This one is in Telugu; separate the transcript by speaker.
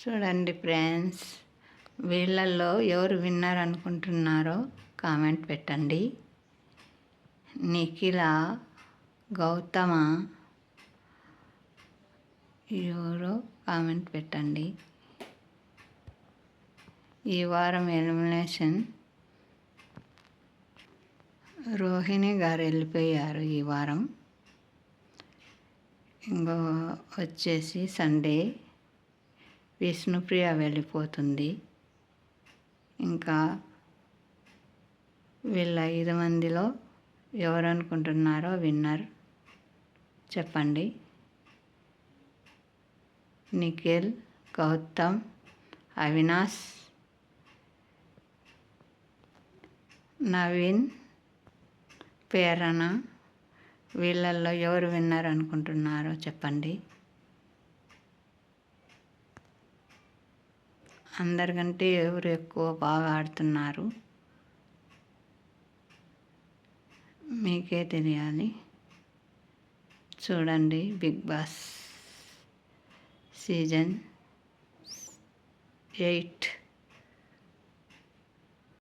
Speaker 1: చూడండి ఫ్రెండ్స్ వీళ్ళల్లో ఎవరు విన్నర్ అనుకుంటున్నారో కామెంట్ పెట్టండి. నిఖిల గౌతమ ఎవరో కామెంట్ పెట్టండి. ఈ వారం ఎలిమినేషన్ రోహిణి గారు వెళ్ళిపోయారు ఈ వారం. ఇంకో వచ్చేసి సండే. విష్ణుప్రియ వెళ్ళిపోతుంది. ఇంకా వీళ్ళ ఐదు మందిలో ఎవరు అనుకుంటున్నారో విన్నర్ చెప్పండి. నిఖిల్ గౌతమ్ అవినాష్ నవీన్ ప్రేరణ. వీళ్ళల్లో ఎవరు విన్నారు అనుకుంటున్నారో చెప్పండి. అందరికంటే ఎవరు ఎక్కువ బాగా ఆడుతున్నారు? మీకే తెలియాలి. చూడండి బిగ్ బాస్ సీజన్ ఎయిట్.